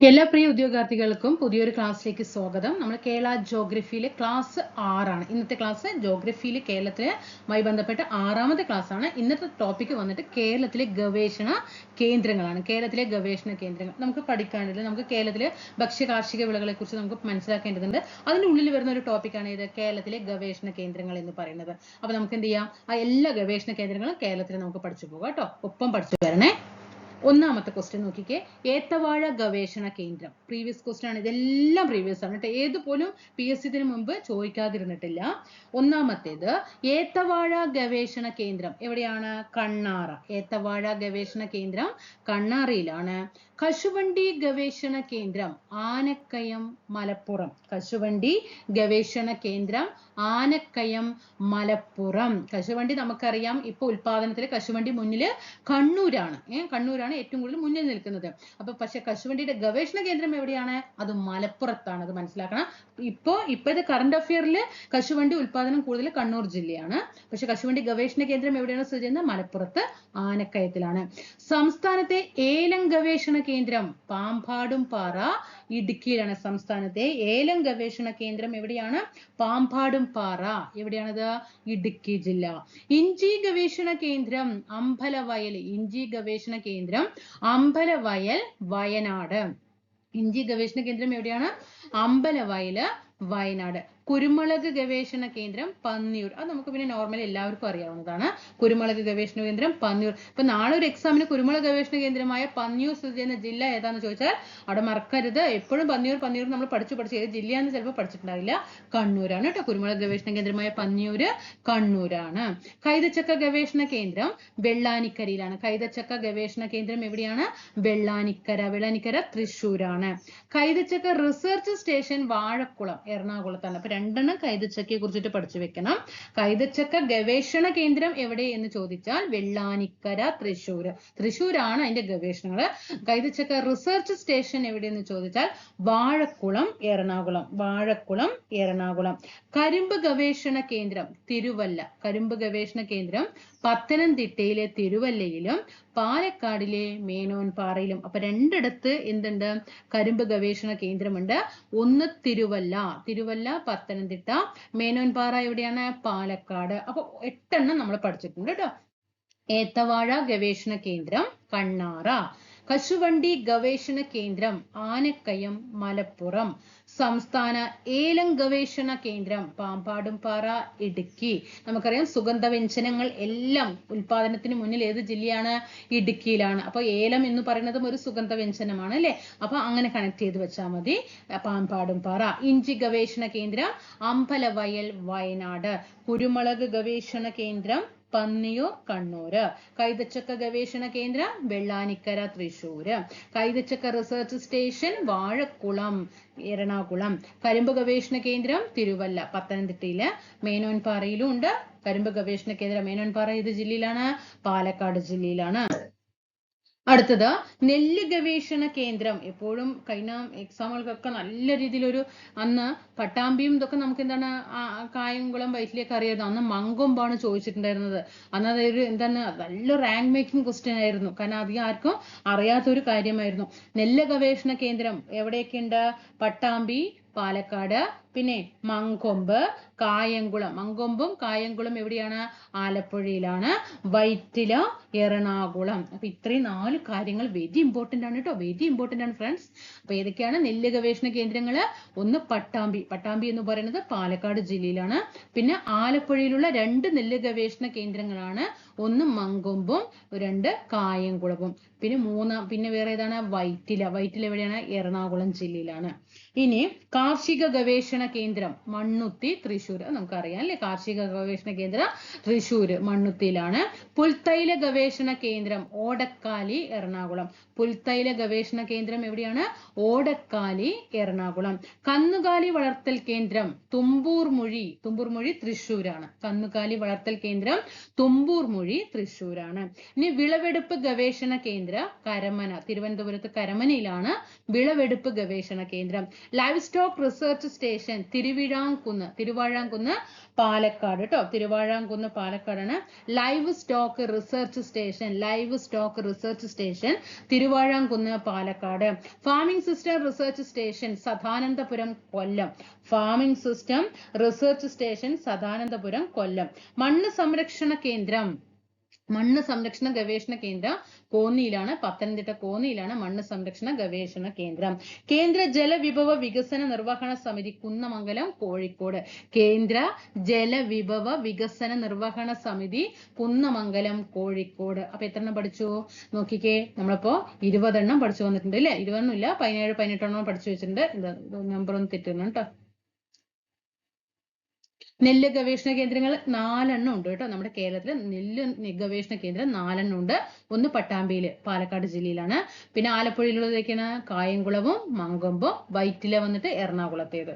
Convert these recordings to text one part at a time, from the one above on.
എല്ലാ പ്രിയ ഉദ്യോഗാർത്ഥികൾക്കും പുതിയൊരു ക്ലാസ്സിലേക്ക് സ്വാഗതം. നമ്മൾ കേരള ജോഗ്രഫിയിലെ ക്ലാസ് ആറാണ്. ഇന്നത്തെ ക്ലാസ് ജോഗ്രഫിയിൽ കേരളത്തിലുമായി ബന്ധപ്പെട്ട ആറാമത്തെ ക്ലാസ് ആണ്. ഇന്നത്തെ ടോപ്പിക് വന്നിട്ട് കേരളത്തിലെ ഗവേഷണ കേന്ദ്രങ്ങളാണ്. കേരളത്തിലെ ഗവേഷണ കേന്ദ്രങ്ങൾ. നമുക്ക് പഠിക്കാനുള്ളത് നമുക്ക് കേരളത്തിലെ ഭക്ഷ്യ കാർഷിക വിളകളെ കുറിച്ച് നമുക്ക് മനസ്സിലാക്കേണ്ടതുണ്ട്. അതിന്റെ ഉള്ളിൽ വരുന്ന ഒരു ടോപ്പിക്കാണ് ഇത് കേരളത്തിലെ ഗവേഷണ കേന്ദ്രങ്ങൾ എന്ന് പറയുന്നത്. അപ്പൊ നമുക്ക് എന്ത് ചെയ്യാം? ആ എല്ലാ ഗവേഷണ കേന്ദ്രങ്ങളും കേരളത്തിൽ നമുക്ക് പഠിച്ചു പോകാം കേട്ടോ. ഒപ്പം പഠിച്ചു വരണേ. ഒന്നാമത്തെ ക്വസ്റ്റ്യൻ നോക്കിക്കേ. ഏത്തവാഴ ഗവേഷണ കേന്ദ്രം. പ്രീവിയസ് ക്വസ്റ്റ്യൻ ആണ്. ഇതെല്ലാം പ്രീവിയസ് ആണ് കേട്ടോ. ഏത് പോലും പി എസ് ഇതിനു മുമ്പ് ചോദിക്കാതിരുന്നിട്ടില്ല. ഒന്നാമത്തേത് ഏത്തവാഴ ഗവേഷണ കേന്ദ്രം എവിടെയാണ്? കണ്ണാറ. ഏത്തവാഴ ഗവേഷണ കേന്ദ്രം കണ്ണാറയിലാണ്. കശുവണ്ടി ഗവേഷണ കേന്ദ്രം ആനക്കയം മലപ്പുറം. കശുവണ്ടി ഗവേഷണ കേന്ദ്രം ആനക്കയം മലപ്പുറം. കശുവണ്ടി നമുക്കറിയാം. ഇപ്പൊ ഉൽപാദനത്തിൽ കശുവണ്ടി മുന്നിൽ കണ്ണൂരാണ്. ഏഹ് കണ്ണൂരാണ് ഏറ്റവും കൂടുതൽ മുന്നിൽ നിൽക്കുന്നത്. അപ്പൊ പക്ഷെ കശുവണ്ടിയുടെ ഗവേഷണ കേന്ദ്രം എവിടെയാണ്? അത് മലപ്പുറത്താണ്. അത് മനസ്സിലാക്കണം. ഇപ്പോ ഇപ്പോഴത്തെ കറണ്ട് അഫെയറിൽ കശുവണ്ടി ഉൽപാദനം കൂടുതൽ കണ്ണൂർ ജില്ലയാണ്. പക്ഷെ കശുവണ്ടി ഗവേഷണ കേന്ദ്രം എവിടെയാണ് സ്ഥിതി ചെയ്യുന്നത്? മലപ്പുറത്ത് ആനക്കയത്തിലാണ്. സംസ്ഥാനത്തെ ഏലം ഗവേഷണ കേന്ദ്രം പാമ്പാടും പാറ ഇടുക്കിയിലാണ് സംസ്ഥാനത്തെ ഏലം ഗവേഷണ കേന്ദ്രം എവിടെയാണ്? പാമ്പാടും പാറ എവിടെയാണത്? ഇടുക്കി ജില്ല. ഇഞ്ചി ഗവേഷണ കേന്ദ്രം അമ്പലവയൽ ഇഞ്ചി ഗവേഷണ കേന്ദ്രം അമ്പലവയൽ വയനാട്. ഇഞ്ചി ഗവേഷണ കേന്ദ്രം എവിടെയാണ്? അമ്പലവയൽ വയനാട്. കുരുമുളക് ഗവേഷണ കേന്ദ്രം പന്നിയൂർ. അത് നമുക്ക് പിന്നെ നോർമലി എല്ലാവർക്കും അറിയാവുന്നതാണ്. കുരുമുളക് ഗവേഷണ കേന്ദ്രം പന്നിയൂർ. ഇപ്പൊ നാളെ ഒരു എക്സാമിന് കുരുമുളക് ഗവേഷണ കേന്ദ്രമായ പന്നിയൂർ സ്ഥിതി ചെയ്യുന്ന ജില്ല ഏതാണെന്ന് ചോദിച്ചാൽ അവിടെ മറക്കരുത്. എപ്പോഴും പന്നിയൂർ പന്നിയൂർ നമ്മൾ പഠിച്ചു പഠിച്ച്. ഏത് ജില്ലയാന്ന് ചിലപ്പോൾ പഠിച്ചിട്ടുണ്ടാവില്ല. കണ്ണൂരാണ് കേട്ടോ കുരുമുളക് ഗവേഷണ കേന്ദ്രമായ പന്നിയൂർ കണ്ണൂരാണ്. കൈതച്ചക്ക ഗവേഷണ കേന്ദ്രം വെള്ളാനിക്കരയിലാണ്. കൈതച്ചക്ക ഗവേഷണ കേന്ദ്രം എവിടെയാണ്? വെള്ളാനിക്കര വെള്ളാനിക്കര തൃശ്ശൂരാണ്. കൈതച്ചക്ക റിസർച്ച് സ്റ്റേഷൻ വാഴക്കുളം എറണാകുളത്താണ്. അപ്പൊ രണ്ടെണ്ണം കൈതച്ചക്കയെ കുറിച്ചിട്ട് പഠിച്ചു വെക്കണം. കൈതച്ചക്ക ഗവേഷണ കേന്ദ്രം എവിടെ എന്ന് ചോദിച്ചാൽ വെള്ളാനിക്കര തൃശ്ശൂർ തൃശ്ശൂരാണ് അതിന്റെ ഗവേഷണങ്ങൾ കൈതച്ചക്ക റിസർച്ച് സ്റ്റേഷൻ എവിടെയെന്ന് ചോദിച്ചാൽ വാഴക്കുളം എറണാകുളം. വാഴക്കുളം എറണാകുളം. കരിമ്പ് ഗവേഷണ കേന്ദ്രം തിരുവല്ല. കരിമ്പ് ഗവേഷണ കേന്ദ്രം പത്തനംതിട്ടയിലെ തിരുവല്ലയിലും പാലക്കാടിലെ മേനോൻപാറയിലും. അപ്പൊ രണ്ടിടത്ത് എന്തുണ്ട്? കരിമ്പ് ഗവേഷണ കേന്ദ്രമുണ്ട്. ഒന്ന് തിരുവല്ല. തിരുവല്ല പത്തനംതിട്ട മേനോൻപാറ എവിടെയാണ്? പാലക്കാട്. അപ്പൊ എട്ടെണ്ണം നമ്മൾ പഠിച്ചിട്ടുണ്ട് കേട്ടോ ഏത്തവാഴ ഗവേഷണ കേന്ദ്രം കണ്ണാറ. കശുവണ്ടി ഗവേഷണ കേന്ദ്രം ആനക്കയം മലപ്പുറം. സംസ്ഥാന ഏലം ഗവേഷണ കേന്ദ്രം പാമ്പാടുംപാറ ഇടുക്കി. നമുക്കറിയാം സുഗന്ധവ്യഞ്ജനങ്ങൾ എല്ലാം ഉൽപാദനത്തിന് മുന്നിൽ ഏത് ജില്ലയാണ്? ഇടുക്കിയിലാണ്. അപ്പൊ ഏലം എന്ന് പറയുന്നതും ഒരു സുഗന്ധവ്യഞ്ജനമാണ് അല്ലെ? അപ്പൊ അങ്ങനെ കണക്ട് ചെയ്ത് വെച്ചാൽ മതി. പാമ്പാടുംപാറ. ഇഞ്ചി ഗവേഷണ കേന്ദ്രം അമ്പലവയൽ വയനാട്. കുരുമുളക് ഗവേഷണ കേന്ദ്രം പന്നിയൂർ കണ്ണൂര്. കൈതച്ചക്ക ഗവേഷണ കേന്ദ്രം വെള്ളാനിക്കര തൃശൂർ കൈതച്ചക്ക റിസർച്ച് സ്റ്റേഷൻ വാഴക്കുളം എറണാകുളം. കരിമ്പ് ഗവേഷണ കേന്ദ്രം തിരുവല്ല പത്തനംതിട്ടയിൽ. മേനോൻപാറയിലും ഉണ്ട്. കരിമ്പ് ഗവേഷണ കേന്ദ്രം മേനോൻപാറ ഏത് ജില്ലയിലാണ്? പാലക്കാട് ജില്ലയിലാണ്. അടുത്തത് നെല്ല് ഗവേഷണ കേന്ദ്രം. എപ്പോഴും കഴിഞ്ഞ എക്സാമുകൾക്കൊക്കെ നല്ല രീതിയിലൊരു അന്ന് പട്ടാമ്പിയും ഇതൊക്കെ നമുക്ക് എന്താണ് കായംകുളം വയറ്റിലേക്ക് അറിയായിരുന്നു അന്ന് മങ്കൊമ്പാണ് ചോദിച്ചിട്ടുണ്ടായിരുന്നത്. അന്ന് അതൊരു എന്താണ് നല്ല റാങ്ക് മേക്കിംഗ് ക്വസ്റ്റ്യൻ ആയിരുന്നു. കാരണം അധികം ആർക്കും അറിയാത്തൊരു കാര്യമായിരുന്നു. നെല്ല് ഗവേഷണ കേന്ദ്രം എവിടെയൊക്കെ ഉണ്ട് പട്ടാമ്പി പാലക്കാട് പിന്നെ മങ്കൊമ്പ് കായംകുളം. മങ്കൊമ്പും കായംകുളം എവിടെയാണ്? ആലപ്പുഴയിലാണ്. വൈറ്റില എറണാകുളം. അപ്പൊ ഇത്രയും നാല് കാര്യങ്ങൾ വെരി ഇമ്പോർട്ടന്റ് ആണ് കേട്ടോ വെരി ഇമ്പോർട്ടന്റ് ആണ് ഫ്രണ്ട്സ് അപ്പൊ ഏതൊക്കെയാണ് നെല്ല് ഗവേഷണ കേന്ദ്രങ്ങൾ ഒന്ന് പട്ടാമ്പി. പട്ടാമ്പി എന്ന് പറയുന്നത് പാലക്കാട് ജില്ലയിലാണ്. പിന്നെ ആലപ്പുഴയിലുള്ള രണ്ട് നെല്ല് ഗവേഷണ കേന്ദ്രങ്ങളാണ്. ഒന്ന് മങ്കൊമ്പും രണ്ട് കായംകുളവും. പിന്നെ മൂന്നാം പിന്നെ വേറെ ഏതാണ്? വൈറ്റില. വൈറ്റില എവിടെയാണ്? എറണാകുളം ജില്ലയിലാണ്. ഇനി കാർഷിക ഗവേഷണ കേന്ദ്രം മണ്ണുത്തി തൃശ്ശൂർ നമുക്കറിയാം അല്ലെ? കാർഷിക ഗവേഷണ കേന്ദ്രം തൃശ്ശൂർ മണ്ണുത്തിയിലാണ്. പുൽത്തൈല ഗവേഷണ കേന്ദ്രം ഓടക്കാലി എറണാകുളം. പുൽത്തൈല ഗവേഷണ കേന്ദ്രം എവിടെയാണ്? ഓടക്കാലി എറണാകുളം. കന്നുകാലി വളർത്തൽ കേന്ദ്രം തുമ്പൂർ മൊഴി തുമ്പൂർ മൊഴി തൃശ്ശൂരാണ്. കന്നുകാലി വളർത്തൽ കേന്ദ്രം തുമ്പൂർ മൊഴി തൃശ്ശൂരാണ്. ഇനി വിളവെടുപ്പ് ഗവേഷണ കേന്ദ്ര കരമന തിരുവനന്തപുരത്ത് കരമനയിലാണ് വിളവെടുപ്പ് ഗവേഷണ കേന്ദ്രം. Livestock research station Thiruvizhamkunnu Thiruvazhamkunnu Palakkad കേട്ടോ തിരുവാഴാംകുന്ന് പാലക്കാടാണ്. Livestock research station livestock research station Thiruvazhamkunnu Palakkad. Farming system research station Sadanandapuram Kollam. Farming system research station Sadanandapuram Kollam. മണ്ണ് സംരക്ഷണ കേന്ദ്രം മണ്ണ് സംരക്ഷണ ഗവേഷണ കേന്ദ്രം കോന്നിയിലാണ് പത്തനംതിട്ട കോന്നിയിലാണ് മണ്ണ് സംരക്ഷണ ഗവേഷണ കേന്ദ്രം. കേന്ദ്ര ജലവിഭവ വികസന നിർവഹണ സമിതി കുന്നമംഗലം കോഴിക്കോട്. കേന്ദ്ര ജലവിഭവ വികസന നിർവഹണ സമിതി കുന്നമംഗലം കോഴിക്കോട്. അപ്പൊ എത്ര എണ്ണം പഠിച്ചു? നോക്കിക്കേ നമ്മളിപ്പോ ഇരുപതെണ്ണം പഠിച്ചു വന്നിട്ടുണ്ട് അല്ലെ ഇരുപതെണ്ണം ഇല്ല പതിനേഴ് പതിനെട്ടെണ്ണം പഠിച്ചു വെച്ചിട്ടുണ്ട്. നമ്പർ ഒന്ന് തെറ്റുന്നു കേട്ടോ. നെല്ല് ഗവേഷണ കേന്ദ്രങ്ങൾ നാലെണ്ണം ഉണ്ട് കേട്ടോ നമ്മുടെ കേരളത്തിൽ നെല്ല് ഗവേഷണ കേന്ദ്രം നാലെണ്ണം ഉണ്ട്. ഒന്ന് പട്ടാമ്പിയിൽ പാലക്കാട് ജില്ലയിലാണ്. പിന്നെ ആലപ്പുഴയിലുള്ളതൊക്കെയാണ് കായംകുളവും മങ്കൊമ്പും വൈറ്റില വന്നിട്ട് എറണാകുളത്തേത്.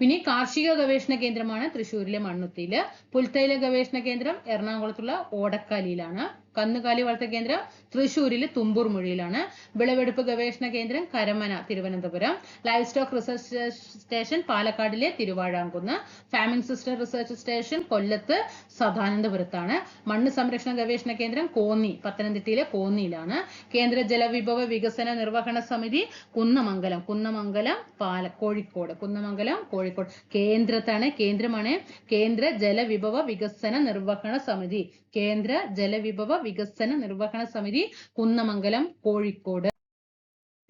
പിന്നെ കാർഷിക ഗവേഷണ കേന്ദ്രമാണ് തൃശ്ശൂരിലെ മണ്ണുത്തിയിൽ പുൽത്തൈല ഗവേഷണ കേന്ദ്രം എറണാകുളത്തുള്ള ഓടക്കാലിയിലാണ്. കന്നുകാലി വളർത്തൽ കേന്ദ്രം തൃശൂരിൽ തുമ്പൂർ മുഴിയിലാണ്. വിളവെടുപ്പ് ഗവേഷണ കേന്ദ്രം Karamana Thiruvananthapuram. Life stock research station പാലക്കാടിലെ Thiruvazhamkunnu. Farming system research station കൊല്ലത്ത് സദാനന്ദപുരത്താണ്. മണ്ണ് സംരക്ഷണ ഗവേഷണ കേന്ദ്രം കോന്നി പത്തനംതിട്ടയിലെ കോന്നിയിലാണ്. കേന്ദ്ര ജലവിഭവ വികസന നിർവഹണ സമിതി കുന്നമംഗലം. കുന്നമംഗലം പാല കോഴിക്കോട്. കുന്നമംഗലം കോഴിക്കോട്. കേന്ദ്രത്താണ് കേന്ദ്രമാണ് കേന്ദ്ര ജലവിഭവ വികസന നിർവഹണ സമിതി. കേന്ദ്ര ജലവിഭവ വികസന നിർവഹണ സമിതി കുന്നമംഗലം കോഴിക്കോട്.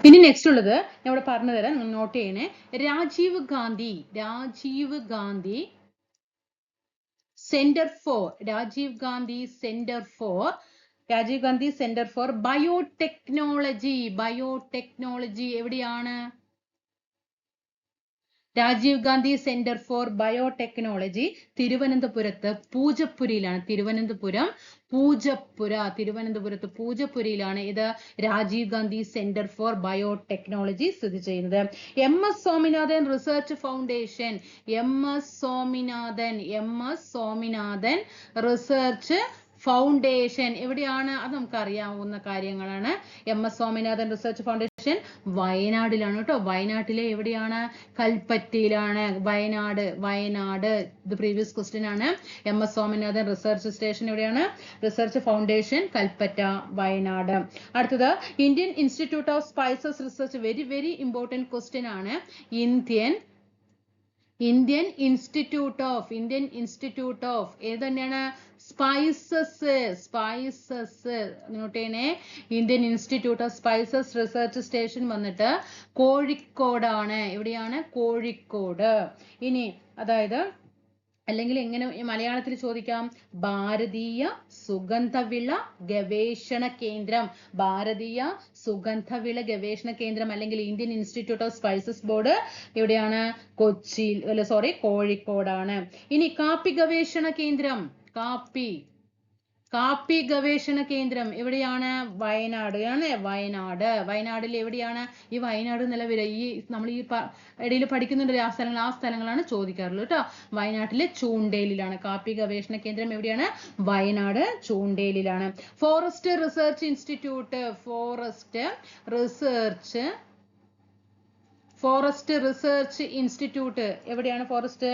പിന്നെ നെക്സ്റ്റ് ഉള്ളത് ഞാൻ ഇവിടെ പറഞ്ഞു തരാം നോട്ട് ചെയ്യണേ. Rajiv Gandhi Rajiv Gandhi centre for Rajiv Gandhi centre for Rajiv Gandhi centre for biotechnology biotechnology എവിടെയാണ്? Rajiv Gandhi centre for biotechnology തിരുവനന്തപുരത്ത് പൂജപ്പുരിയിലാണ്. തിരുവനന്തപുരം പൂജപ്പുര തിരുവനന്തപുരത്ത് പൂജപ്പുരയിലാണ് ഇത് Rajiv Gandhi centre for biotechnology സ്ഥിതി ചെയ്യുന്നത്. M S Swaminathan research foundation M S Swaminathan M S Swaminathan research foundation എവിടെയാണ്? അത് നമുക്ക് അറിയാവുന്ന കാര്യങ്ങളാണ്. M S Swaminathan research foundation വയനാടിലാണ് കേട്ടോ. വയനാട്ടിലെ എവിടെയാണ്? കൽപ്പറ്റയിലാണ്. വയനാട് വയനാട്. ഇത് പ്രീവിയസ് ക്വസ്റ്റ്യൻ ആണ്. M S Swaminathan research station എവിടെയാണ്? Research foundation Kalpetta Wayanad. അടുത്തത് Indian institute of spices research very very important question ആണ്. Indian Indian institute of Indian institute of ഏത് തന്നെയാണ് സ്പൈസസ് സ്പൈസസ് നോട്ട് ചെയ്യണേ Indian institute of spices research station വന്നിട്ട് കോഴിക്കോടാണ്. എവിടെയാണ്? കോഴിക്കോട്. ഇനി അതായത് അല്ലെങ്കിൽ എങ്ങനെ മലയാളത്തിൽ ചോദിക്കാം? ഭാരതീയ സുഗന്ധവിള ഗവേഷണ കേന്ദ്രം. ഭാരതീയ സുഗന്ധവിള ഗവേഷണ കേന്ദ്രം അല്ലെങ്കിൽ Indian institute of spices board എവിടെയാണ്? കൊച്ചിയിൽ സോറി കോഴിക്കോടാണ്. ഇനി കാപ്പി ഗവേഷണ കേന്ദ്രം. കാപ്പി. കാപ്പി ഗവേഷണ കേന്ദ്രം എവിടെയാണ്? വയനാട്. ആണ് വയനാട്. വയനാടിൽ എവിടെയാണ് ഈ വയനാട് നിലവിലെ ഈ നമ്മൾ ഈ ഇടയിൽ പഠിക്കുന്നുണ്ട് ആ സ്ഥലങ്ങൾ ആ സ്ഥലങ്ങളാണ് ചോദിക്കാറുള്ളത് കേട്ടോ. വയനാട്ടിലെ ചൂണ്ടേലിലാണ്. കാപ്പി ഗവേഷണ കേന്ദ്രം എവിടെയാണ്? Wayanad ചൂണ്ടേലിലാണ്. Forest research institute forest research forest research institute എവിടെയാണ്? ഫോറസ്റ്റ്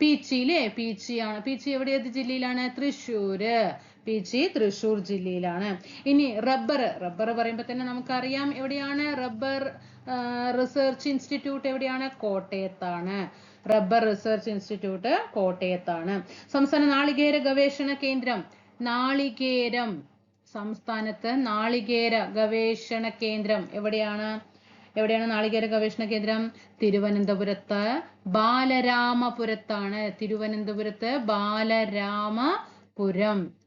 പീച്ചിയിലെ പീച്ചിയാണ് പീച്ചി എവിടെ ഏത് ജില്ലയിലാണ്. തൃശ്ശൂര്. പീച്ചി തൃശൂർ ജില്ലയിലാണ്. ഇനി റബ്ബർ റബ്ബർ പറയുമ്പോൾ തന്നെ നമുക്കറിയാം എവിടെയാണ്? റബ്ബർ റിസർച്ച് ഇൻസ്റ്റിറ്റ്യൂട്ട് എവിടെയാണ്? കോട്ടയത്താണ്. റബ്ബർ റിസർച്ച് ഇൻസ്റ്റിറ്റ്യൂട്ട് കോട്ടയത്താണ്. സംസ്ഥാന നാളികേര ഗവേഷണ കേന്ദ്രം നാളികേരം. സംസ്ഥാനത്ത് നാളികേര ഗവേഷണ കേന്ദ്രം എവിടെയാണ്? എവിടെയാണ് നാളികേര ഗവേഷണ കേന്ദ്രം? തിരുവനന്തപുരത്ത്. ബാലരാമപുരത്താണ്. തിരുവനന്തപുരത്ത് ബാലരാമപുരം.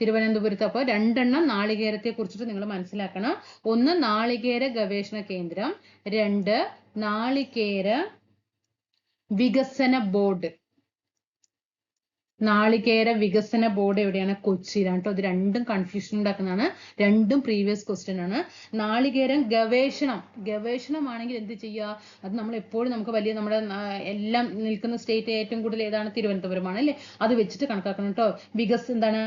തിരുവനന്തപുരത്ത്. അപ്പോൾ രണ്ടെണ്ണം നാളികേരത്തെ കുറിച്ചിട്ട് നിങ്ങൾ മനസ്സിലാക്കണം. ഒന്ന് നാളികേര ഗവേഷണ കേന്ദ്രം രണ്ട് നാളികേര വികസന ബോർഡ്. നാളികേര വികസന ബോർഡ് എവിടെയാണ്? കൊച്ചിയിലാണ് കേട്ടോ അത് രണ്ടും കൺഫ്യൂഷൻ ഉണ്ടാക്കുന്നതാണ്. രണ്ടും പ്രീവിയസ് ക്വസ്റ്റ്യൻ ആണ്. നാളികേരം ഗവേഷണം. ഗവേഷണമാണെങ്കിൽ എന്ത് ചെയ്യുക? അത് നമ്മൾ എപ്പോഴും നമുക്ക് വലിയ നമ്മുടെ എല്ലാം നിൽക്കുന്ന സ്റ്റേറ്റ് ഏറ്റവും കൂടുതൽ ഏതാണ്? തിരുവനന്തപുരമാണ് അല്ലേ? അത് വെച്ചിട്ട് കണക്കാക്കണം കേട്ടോ വികസ് എന്താണ്?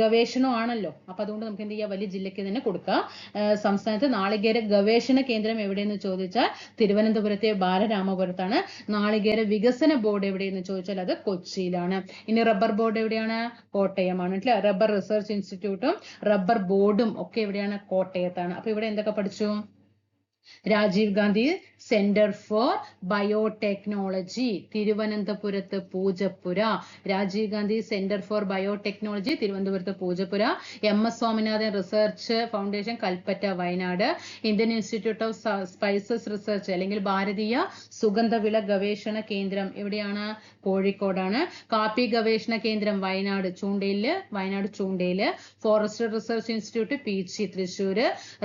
ഗവേഷണമാണല്ലോ. അപ്പൊ അതുകൊണ്ട് നമുക്ക് എന്ത് ചെയ്യാം? വലിയ ജില്ലയ്ക്ക് തന്നെ കൊടുക്കാം. സംസ്ഥാനത്ത് നാളികേര ഗവേഷണ കേന്ദ്രം എവിടെയെന്ന് ചോദിച്ചാൽ തിരുവനന്തപുരത്തെ ബാലരാമപുരത്താണ്. നാളികേര വികസന ബോർഡ് എവിടെയെന്ന് ചോദിച്ചാൽ അത് കൊച്ചിയിലാണ്. ഇനി റബ്ബർ ബോർഡ് എവിടെയാണ്? കോട്ടയമാണ് അല്ലെ റബ്ബർ റിസർച്ച് ഇൻസ്റ്റിറ്റ്യൂട്ടും റബ്ബർ ബോർഡും ഒക്കെ എവിടെയാണ്? കോട്ടയത്താണ്. അപ്പൊ ഇവിടെ എന്തൊക്കെ പഠിച്ചു? Rajiv Gandhi centre for biotechnology തിരുവനന്തപുരത്ത് Poojappura. Rajiv Gandhi centre for biotechnology തിരുവനന്തപുരത്ത് Poojappura. M S Swaminathan research foundation Kalpetta Wayanad. Indian institute of spices research അല്ലെങ്കിൽ ഭാരതീയ സുഗന്ധവിള ഗവേഷണ കേന്ദ്രം എവിടെയാണ്? കോഴിക്കോടാണ്. കാപ്പി ഗവേഷണ കേന്ദ്രം വയനാട് ചൂണ്ടയിൽ വയനാട് ചൂണ്ടയിൽ. Forest research institute Peechi Thrissur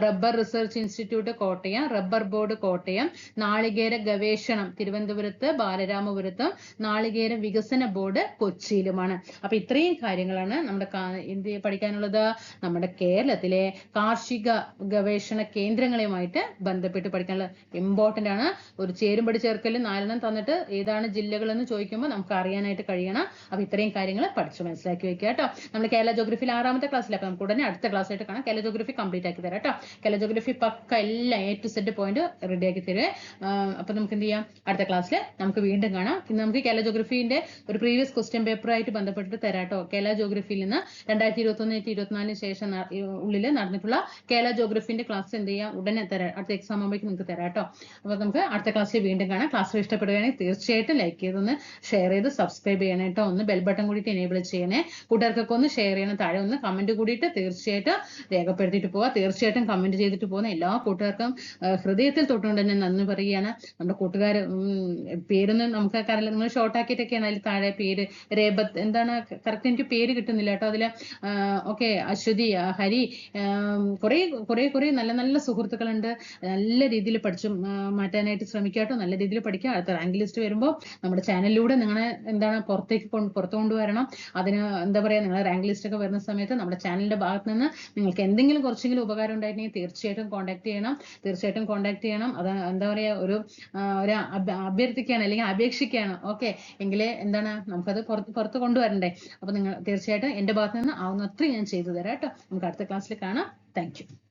rubber research institute Kottayam. Rubber board Kottayam നാളികേര ഗവേഷണം തിരുവനന്തപുരത്ത് ബാലരാമപുരത്തും നാളികേര വികസന ബോർഡ് കൊച്ചിയിലുമാണ്. അപ്പൊ ഇത്രയും കാര്യങ്ങളാണ് നമ്മുടെ ഇന്ത്യ പഠിക്കാനുള്ളത്. നമ്മുടെ കേരളത്തിലെ കാർഷിക ഗവേഷണ കേന്ദ്രങ്ങളുമായിട്ട് ബന്ധപ്പെട്ട് പഠിക്കാനുള്ളത് ഇമ്പോർട്ടന്റ് ആണ്. ഒരു ചേരുംപടി ചേർക്കൽ നാലെണ്ണം തന്നിട്ട് ഏതാണ് ജില്ലകൾ എന്ന് ചോദിക്കുമ്പോൾ നമുക്ക് അറിയാനായിട്ട് കഴിയണം. അപ്പൊ ഇത്രയും കാര്യങ്ങൾ പഠിച്ചു മനസ്സിലാക്കി വെക്കുക കേട്ടോ. നമ്മൾ കേരള ജോഗ്രഫിയിൽ ആറാമത്തെ ക്ലാസ്സിൽ അപ്പൊ നമുക്ക് ഉടനെ അടുത്ത ക്ലാസ് ആയിട്ട് കാണാം. കേരള ജോഗ്രഫി കംപ്ലീറ്റ് ആക്കി തരാം കേട്ടോ. കേരള ജോഗ്രഫി പക്ക എല്ലാം A to Z point ready ആക്കി തരുവേ അപ്പൊ നമുക്ക് എന്ത് ചെയ്യാം? അടുത്ത ക്ലാസ്സിൽ നമുക്ക് വീണ്ടും കാണാം. ഇന്ന് നമുക്ക് കേരള ജോഗ്രഫിന്റെ ഒരു പ്രീവിയസ് ക്വസ്റ്റ്യൻ പേപ്പർ ബന്ധപ്പെട്ടിട്ട് ബന്ധപ്പെട്ട് തരാട്ടോ കേരള ജോഗ്രഫിയിൽ നിന്ന് രണ്ടായിരത്തി ഇരുപത്തി ഒന്ന് ഇരുപത്തിനാലിന് ശേഷം ഉള്ളിൽ നടന്നിട്ടുള്ള കേരള ജോഗ്രഫിന്റെ ക്ലാസ് എന്ത് ചെയ്യാം? ഉടനെ തരാം. അടുത്ത എക്സാം ആകുമ്പോഴേക്കും നിങ്ങൾക്ക് തരാട്ടോ അപ്പൊ നമുക്ക് അടുത്ത ക്ലാസ്സിൽ വീണ്ടും കാണാം. ക്ലാസ് ഇഷ്ടപ്പെടുകയാണെങ്കിൽ തീർച്ചയായിട്ടും ലൈക്ക് ചെയ്തൊന്ന് ഷെയർ ചെയ്ത് സബ്സ്ക്രൈബ് ചെയ്യണം കേട്ടോ ഒന്ന് ബെൽ ബട്ടൺ കൂടിയിട്ട് എനേബിൾ ചെയ്യണേ. കൂട്ടുകാർക്കൊക്കെ ഒന്ന് ഷെയർ ചെയ്യണം. താഴെ ഒന്ന് കമന്റ് കൂടിയിട്ട് തീർച്ചയായിട്ടും രേഖപ്പെടുത്തിയിട്ട് പോവാ. തീർച്ചയായിട്ടും കമന്റ് ചെയ്തിട്ട് പോകുന്ന എല്ലാ കൂട്ടുകാർക്കും ഹൃദയത്തിൽ തൊട്ടുകൊണ്ട് തന്നെ നന്ദി പറയുകയാണ്. നമ്മുടെ കൂട്ടുകാർ പേരൊന്നും നമുക്ക് കാരണം നിങ്ങൾ ഷോർട്ട് ആക്കിയിട്ടൊക്കെയാണ് അതിൽ താഴെ പേര്. രേബത്ത് എന്താണ്? കറക്റ്റ് എനിക്ക് പേര് കിട്ടുന്നില്ല കേട്ടോ. അതിൽ ഓക്കെ അശ്വതി ഹരി കുറെ കുറെ കുറെ നല്ല നല്ല സുഹൃത്തുക്കളുണ്ട്. നല്ല രീതിയിൽ പഠിച്ചു മാറ്റാനായിട്ട് ശ്രമിക്കുക കേട്ടോ. നല്ല രീതിയിൽ പഠിക്കുക. അടുത്ത റാങ്ക് ലിസ്റ്റ് വരുമ്പോൾ നമ്മുടെ ചാനലിലൂടെ നിങ്ങളെ എന്താണ് പുറത്തേക്ക് പുറത്തു കൊണ്ടുവരണം. അതിന് എന്താ പറയുക നിങ്ങളെ റാങ്ക് ലിസ്റ്റ് ഒക്കെ വരുന്ന സമയത്ത് നമ്മുടെ ചാനലിന്റെ ഭാഗത്ത് നിന്ന് നിങ്ങൾക്ക് എന്തെങ്കിലും കുറച്ചെങ്കിലും ഉപകാരം ഉണ്ടായിട്ടുണ്ടെങ്കിൽ തീർച്ചയായിട്ടും കോൺടാക്ട് ചെയ്യണം. തീർച്ചയായിട്ടും കോൺടാക്ട് ചെയ്യണം. അത് എന്താ പറയാ ഒരു ഒരു അഭ്യ- അഭ്യർത്ഥിക്കുകയാണ് അല്ലെങ്കിൽ അപേക്ഷിക്കുകയാണ് ഓക്കെ എങ്കിലേ എന്താണ് നമുക്കത് പുറത്ത് പുറത്ത് കൊണ്ടുവരണ്ടേ. അപ്പൊ നിങ്ങൾ തീർച്ചയായിട്ടും എന്റെ ഭാഗത്ത് നിന്ന് ആവുന്നത്രയും ഞാൻ ചെയ്തു തരാം കേട്ടോ. നമുക്ക് അടുത്ത ക്ലാസ്സിൽ കാണാം. താങ്ക്